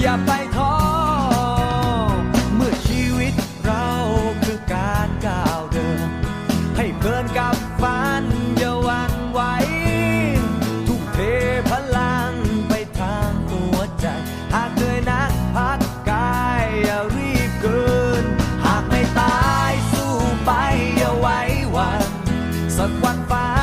อย่าไปท้อเมื่อชีวิตเราคือการก้าวเดิน ให้เบิร์นกับฝันอย่าวันไหวทุกเทพลังไปทางหัวใจ หากเคยนักพักกายอย่ารีบเกิน หากไม่ตายสู้ไปอย่าไว้วัน สักวันฟ้า